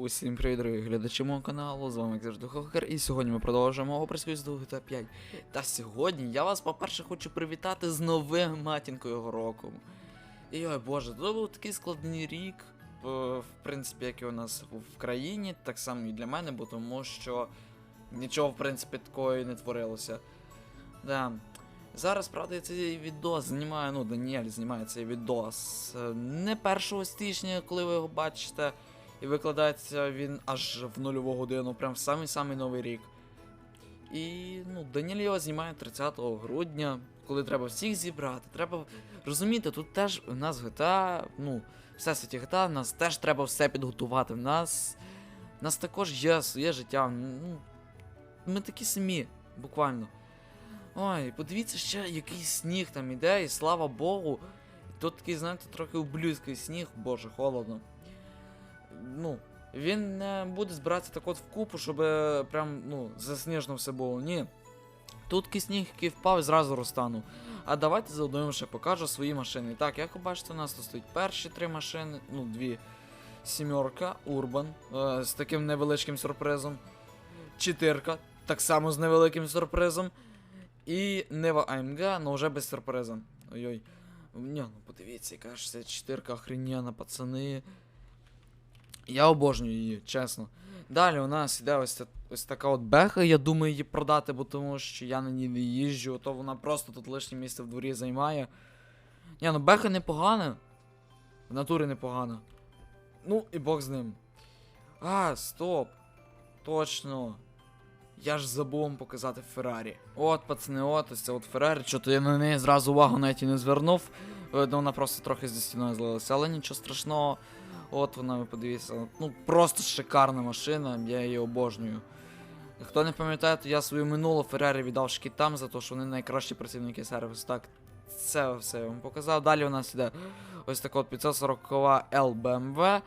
Усім привіт, дорогі глядачі мого каналу, з вами як завжди Хохер, і сьогодні ми продовжуємо опис до GTA 5. Та сьогодні я вас, по-перше, хочу привітати з новим матінкою роком. І ой боже, це був такий складний рік, в принципі, як і у нас в країні, так само і для мене, бо тому що нічого, в принципі, такої не творилося. Да. Зараз, правда, я цей відос знімаю, ну, Даніель знімає цей відос е, не 1 січня, коли ви його бачите. І викладається він аж в нульову годину, прям в самий-самий новий рік. І ну, Даніель його знімає 30 грудня, коли треба всіх зібрати. Треба розуміти, тут теж у нас GTA, ну, все світі GTA, в нас теж треба все підготувати. В нас, в нас також є своє життя. Ну, ми такі самі, буквально. Ой, подивіться ще, який сніг там іде, і слава Богу. Тут такий, знаєте, трохи ублюдський сніг, боже, холодно ну, він не буде збиратися так от в купу, щоб прям, ну, засніжно все було. Ні. Тут кисніг, який впав і зразу розтанув. А давайте заодно ще покажу свої машини. Так, як ви бачите, у нас тут стоять перші три машини, ну, дві. Сімерка, Урбан е, з таким невеличким сюрпризом. Чотирка, так само з невеликим сюрпризом. І Нева AMG, але вже без сюрприза. Ой-ой. Ні, ну подивіться, яка ж це чотирка охрененна, пацани. Я обожнюю її, чесно. Далі у нас іде ось, ось така от беха, я думаю її продати, бо тому що я на ній не їжджу, то вона просто тут лишнє місце в дворі займає. Ні, ну беха непогана. В натурі непогана. Ну, і Бог з ним. А, стоп. Точно. Я ж забув вам показати Феррарі. От, пацани, от, ось це от Феррарі. Чого-то я на неї зразу увагу навіть і не звернув. Видно, вона просто трохи зі стіною злилася, але нічого страшного. От вона, ви подивіться. Ну, просто шикарна машина, я її обожнюю. Хто не пам'ятає, то я свою минулу Феррарі віддав шкітам за те, що вони найкращі працівники сервісу. Так, це все я вам показав. Далі у нас іде ось така от 540 LBMW.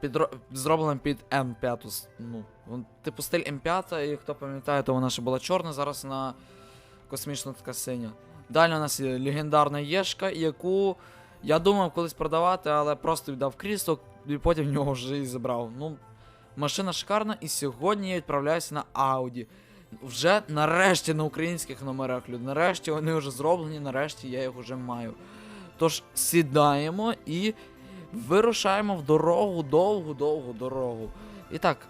Підро... Зроблена під M5. Ну, типу стиль M5, і хто пам'ятає, то вона ще була чорна, зараз вона космічна така синя. Далі у нас є легендарна Єшка, яку я думав колись продавати, але просто віддав крісло, і потім в нього вже і забрав. Ну, машина шикарна, і сьогодні я відправляюся на Audi. Вже нарешті на українських номерах, люди. Нарешті вони вже зроблені, нарешті я їх вже маю. Тож сідаємо і вирушаємо в дорогу, довгу-довгу дорогу. І так,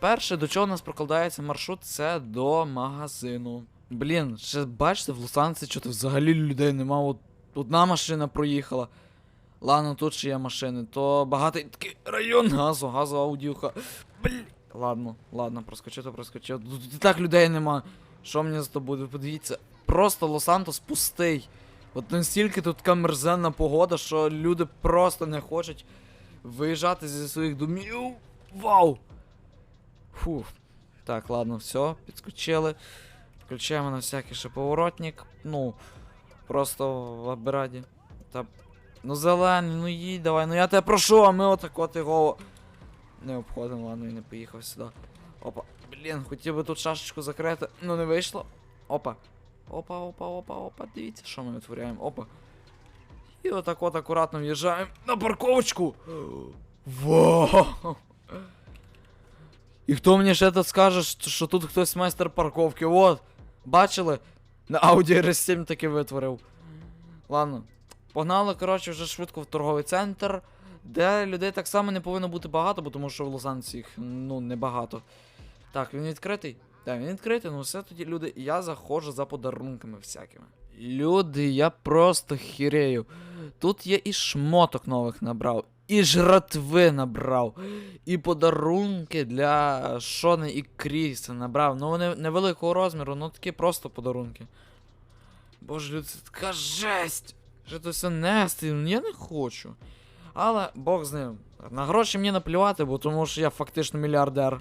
перше, до чого у нас прокладається маршрут, це до магазину. Блін, ще бачите, в Лос-Анджелесі що-то взагалі людей нема. От одна машина проїхала. Ладно, тут ще є машини, то багатий такий район газу, газу аудіуха. Блін. Ладно, ладно, проскочив, то проскочив. Тут і так людей нема. Що мені за то буде? Подивіться, просто Лос-Сантос пустий. От настільки тут така мерзенна погода, що люди просто не хочуть виїжджати зі своїх домів. Вау! Фух. Так, ладно, все, підскочили. Включаємо на всякий ще поворотник. Ну, просто в обраді. Та. Ну зелений, ну їдь давай, ну я тебе прошу, а ми отак от його не обходимо, ладно, він не поїхав сюди. Опа. Блін, хотів би тут шашечку закрити, ну не вийшло. Опа. Опа, опа, опа, опа, дивіться, що ми витворяємо. Опа. І отак от акуратно в'їжджаємо на парковочку. Вау! І хто мені ще тут скаже, що тут хтось майстер парковки? От. Бачили? На Audi RS7 таки витворив. Ладно. Погнали, коротше, вже швидко в торговий центр, де людей так само не повинно бути багато, бо тому що в Лос-Анджелесі їх, ну, небагато. Так, він відкритий? Так, він відкритий, ну все тоді, люди, я заходжу за подарунками всякими. Люди, я просто хірею. Тут я і шмоток нових набрав, і жратви набрав, і подарунки для Шони і Кріса набрав. Ну вони невеликого розміру, ну такі просто подарунки. Боже, люди, це така жесть! Що то все нести, ну я не хочу. Але Бог з ним. На гроші мені наплювати, бо тому що я фактично мільярдер.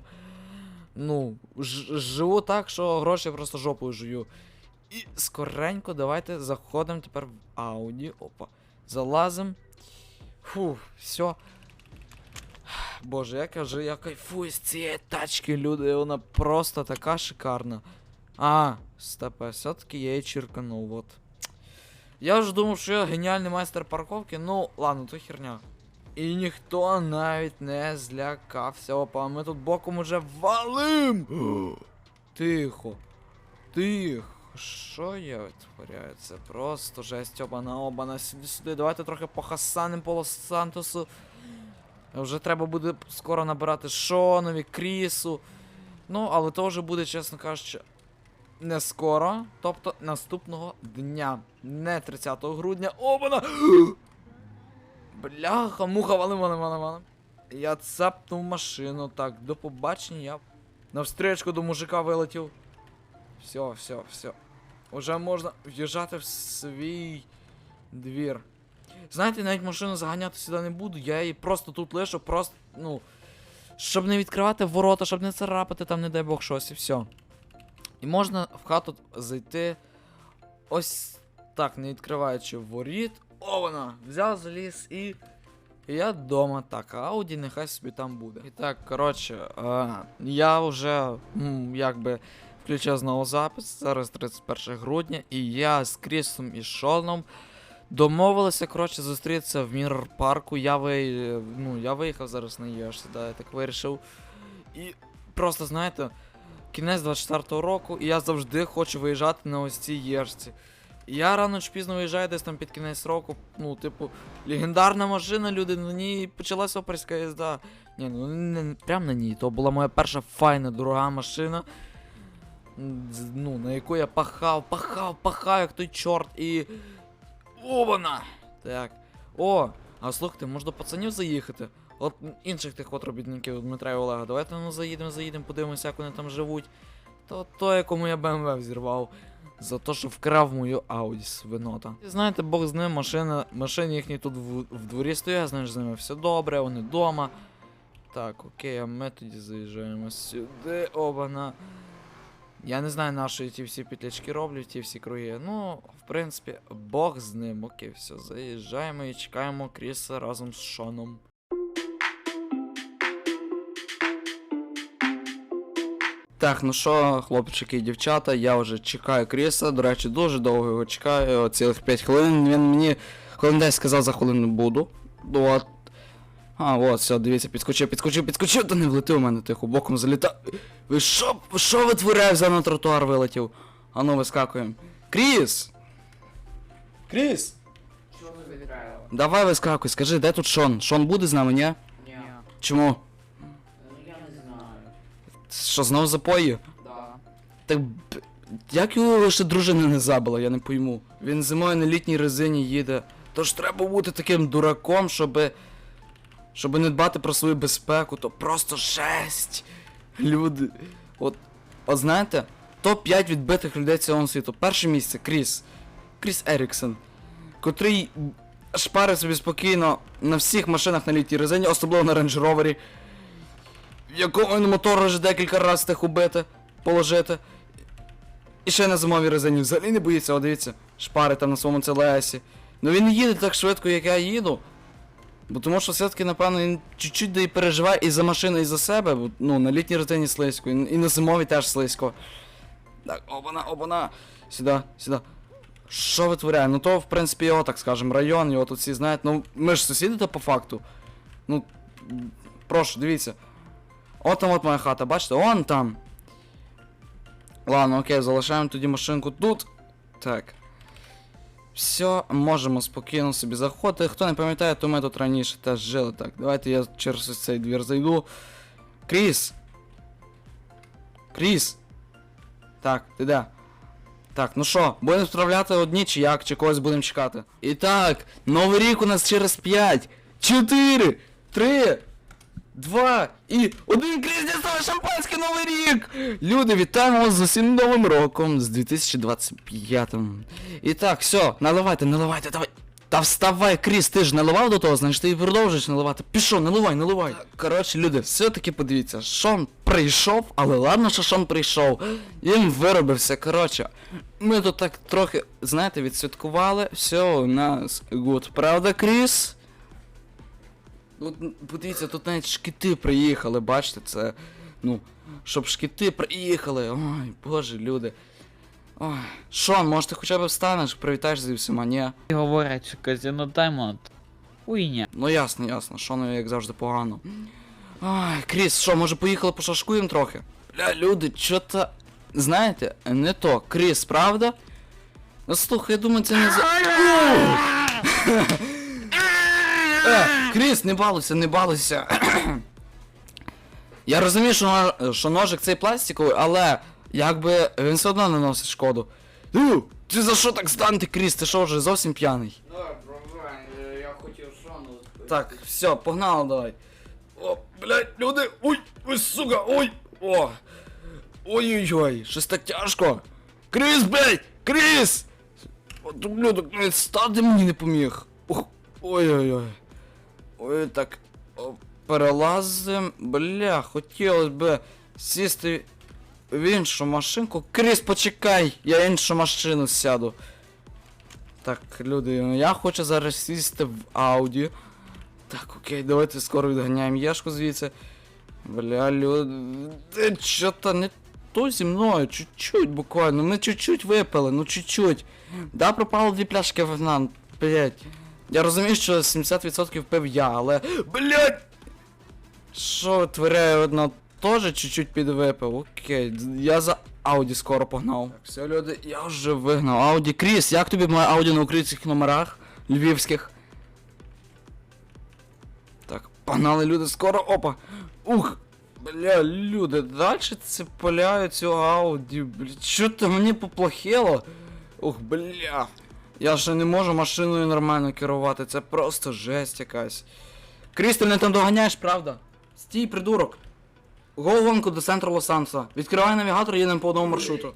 Ну, живу так, що гроші просто жопою жую. І скоренько давайте заходимо тепер в Ауді. Опа. Залазим. Фух, все. Боже, я кажу, я кайфую з цієї тачки, люди, вона просто така шикарна. А, степе, все-таки я її чирканув, от. Я вже думав, що я геніальний майстер парковки, ну, ладно, то херня. І ніхто навіть не злякався. Опа, ми тут боком уже валим! Тихо. Тихо. Що я витворяю? Це просто жесть обана обана. Сюди сюди. Давайте трохи похасаним по Лос-Сантосу. Вже треба буде скоро набирати Шонові, Крісу. Ну, але то вже буде, чесно кажучи, не скоро. Тобто наступного дня. Не 30 грудня. Обана! Бляха, муха, валим, валим, валим, валим. Я цапнув машину. Так, до побачення. Я навстрічку до мужика вилетів. Все, все, все. Уже можна в'їжджати в свій двір. Знаєте, навіть машину заганяти сюди не буду, я її просто тут лишу, просто, ну. Щоб не відкривати ворота, щоб не царапати там, не дай Бог, щось і все. І можна в хату зайти ось так, не відкриваючи воріт. О, вона! Взяв, заліз і. Я вдома. Так, а Ауді нехай собі там буде. І так, коротше, е, я вже м, якби включив знову запис. Зараз 31 грудня, і я з Крісом і Шоном домовилися, коротше, зустрітися в Міррор парку. Я, ви, ну, я виїхав зараз на Єшці, да, я так вирішив. І просто, знаєте, кінець 24-го року, і я завжди хочу виїжджати на ось цій Єшці. Я рано чи пізно виїжджаю десь там під кінець року. Ну, типу, легендарна машина, люди, на ній почалася оперська їзда. Ні, ну не прям на ній. То була моя перша файна, дорога машина. Ну, на яку я пахав, пахав, пахав, як той чорт, і. О, вона! Так. О, а слухайте, можна пацанів заїхати. От інших тих от робітників Дмитра і Олега. Давайте ну заїдемо, заїдемо, подивимося, як вони там живуть. То то, якому я БМВ взірвав. За те, що вкрав мою Ауді свинота. І знаєте, Бог з ним, машина, машини їхні тут в, в дворі стоять, знаєш, з ними все добре, вони вдома. Так, окей, а ми тоді заїжджаємо сюди, обана. Я не знаю, на що ті всі петлячки роблю, ті всі круги. Ну, в принципі, Бог з ним. Окей, все, заїжджаємо і чекаємо Кріса разом з Шоном. Так, ну що, хлопчики і дівчата, я вже чекаю Кріса. До речі, дуже довго його чекаю, цілих 5 хвилин. Він мені хвилин 10 сказав, за хвилину буду. От. А, от, все, дивіться, підскочив, підскочив, підскочив, та не влетив у мене тихо, боком залітав. Ви що, що витворяє, взяв на тротуар вилетів? А ну, вискакуємо. Кріс! Кріс! Що ви? Давай вискакуй, скажи, де тут Шон? Шон буде з нами, ні? Ні. Чому? Що, знов запої? Да. Так б- як його лише дружина не забила, я не пойму. Він зимою на літній резині їде. Тож треба бути таким дураком, щоби. Щоби не дбати про свою безпеку, то просто жесть. Люди. От. От знаєте, топ-5 відбитих людей цього світу. Перше місце Кріс. Кріс Еріксон. Котрий шпарить собі спокійно на всіх машинах на літній резині, особливо на Range Якому він мотор вже декілька разів встиг убити, положити. І ще на зимовій резині взагалі не боїться, о, дивіться, шпарить там на своєму ЦЛСі. Ну він не їде так швидко, як я їду. Бо тому що все-таки, напевно, він чуть-чуть да і переживає і за машину, і за себе, бо ну, на літній резині слизько, і, на зимовій теж слизько. Так, обана, обана. Сюди, сюди. Що витворяє? Ну то, в принципі, його, так скажем, район, його тут всі знають. Ну, ми ж сусіди то по факту. Ну, прошу, дивіться. От там от моя хата, бачите? Он там. Ладно, окей, залишаємо тоді машинку тут. Так. Все, можемо спокійно собі заходити. Хто не пам'ятає, то ми тут раніше теж жили. Так, давайте я через цей двір зайду. Кріс! Кріс! Так, ти де? Так, ну що, будемо справляти одні чи як, чи когось будемо чекати. І так, новий рік у нас через 5, 4, 3, Два і один крізь шампанське новий рік! Люди, вітаємо вас з усім новим роком, з 2025. І так, все, наливайте, наливайте, давай. Та вставай, Кріс, ти ж наливав до того, значить ти і продовжуєш наливати. Пішов, наливай, наливай. Коротше, люди, все-таки подивіться, Шон прийшов, але ладно, що Шон прийшов. Він виробився, коротше. Ми тут так трохи, знаєте, відсвяткували. Все, у нас гуд. Правда, Кріс? Ну, подивіться, тут навіть шкіти приїхали, бачите, це. Ну, щоб шкіти приїхали. Ой, боже, люди. Ой. Шон, може ти хоча б встанеш, привітаєш зі всіма, ні? Говорять, що казино таймаут. Хуйня. Ну ясно, ясно, що ну як завжди погано. Ай, Кріс, що, може поїхали пошашкуємо трохи? Бля, люди, що то. Знаєте, не то. Кріс, правда? Ну слухай, я думаю, це не за. Кріс, не балуйся, не балуйся. Я розумію, що, що ножик цей пластиковий, але якби він все одно наносить шкоду. Ну, ти за що так станти, Кріс? Ти що вже зовсім п'яний? Е, я хотів шону. Так, все, погнали давай. О, блядь, люди, ой, ой, сука, ой, о. Ой-ой-ой, щось так тяжко. Кріс, блядь, Кріс! От, навіть стати мені не поміг. Ох, ой-ой-ой. Ой, так, перелазим, бля, хотілося б сісти в іншу машинку. Кріс, почекай, я іншу машину сяду. Так, люди, я хочу зараз сісти в Ауді. Так, окей, давайте скоро відганяємо Єшку звідси. Бля, люди, що-то не то зі мною, чуть-чуть буквально, ми чуть-чуть випили, ну чуть-чуть. Да, пропало дві пляшки вина, ну, блять. Я розумію, що 70% пив я, але. Блять! Що творяє одно теж чуть-чуть підвипив. Окей, я за Ауді скоро погнав. Так, все, люди, я вже вигнав. Ауді. Кріс, як тобі моє Ауді на українських номерах? Львівських? Так, погнали люди скоро. Опа. Ух. Бля, люди, далі це поляю цю Ауді. Бля, що то мені поплохело? Ух, бля. Я ще не можу машиною нормально керувати, це просто жесть якась. Кріс, ти мене там доганяєш, правда? Стій, придурок. Го гонку до центру Лос-Анджелеса. Відкривай навігатор, їдемо по одному маршруту.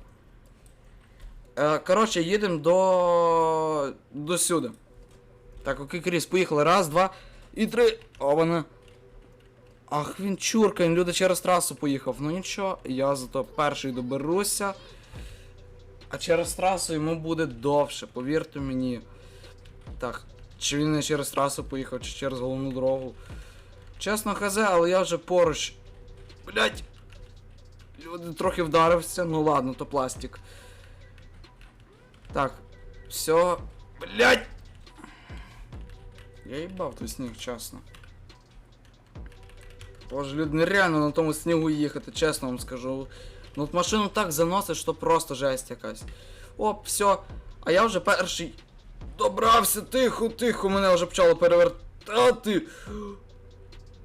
Е, коротше, їдемо до. до сюди. Так, окей, Кріс, поїхали. Раз, два і три. О, вона. Ах, він чурка, він люди через трасу поїхав. Ну нічого, я зато перший доберуся. А через трасу йому буде довше, повірте мені. Так, чи він не через трасу поїхав, чи через головну дорогу. Чесно хз, але я вже поруч. Блять. Трохи вдарився, ну ладно, то пластик. Так, все. Блять! Я їбав той сніг, чесно. Боже, люди, нереально на тому снігу їхати, чесно вам скажу. Ну от машину так заносить, що просто жесть якась. Оп, все. А я вже перший. Добрався, тихо, тихо, мене вже почало перевертати.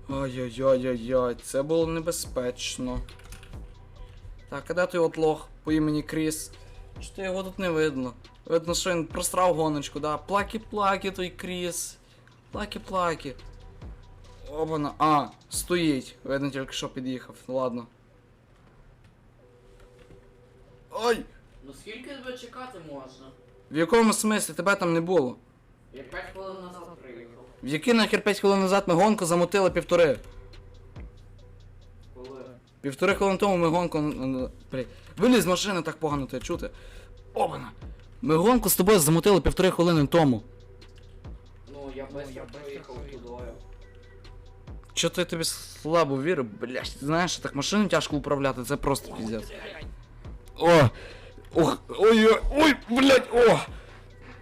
Ай-яй-яй-яй-яй, це було небезпечно. Так, а де той от лох по імені Кріс? Що то його тут не видно? Видно, що він просрав гоночку, да? Плакі-плакі той Кріс. Плакі-плакі. Обана. А, стоїть. Видно, тільки що під'їхав. Ну ладно. Ой! Ну скільки тебе чекати можна? В якому смислі тебе там не було? Я 5 хвилин назад приїхав. В які нахер 5 хвилин назад ми гонку замотили півтори? Коли? Півтори хвилин тому ми гонку. н- н-. Виліз з машини так погано тебе чути. Обана! Ми гонку з тобою замотили півтори хвилини тому. Ну, я быстро приїхав тудою. Чо я тобі слабо вірю, блядь, ти знаєш, так машину тяжко управляти, це просто піздець. О! Ох, ой, ой, блядь, о!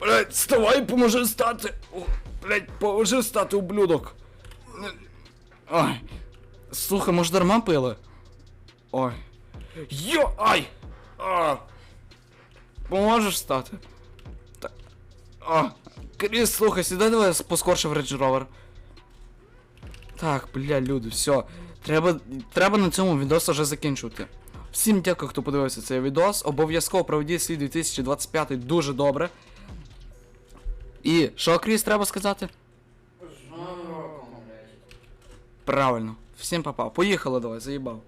Блядь, вставай, поможи стати! О, блядь, поможи стати, ублюдок! Ой. Слухай, може дарма пили? Ой. Йо, ай! А! Поможеш встати? Так. А! Кріс, слухай, сідай давай поскорше в Range Rover. Так, бля, люди, все. Треба, треба на цьому відос вже закінчувати. Всім дякую, хто подивився цей відос. Обов'язково проведіть свій 2025 дуже добре. І що, Кріс, треба сказати? Правильно. Всім папа. Поїхали давай, заїбав.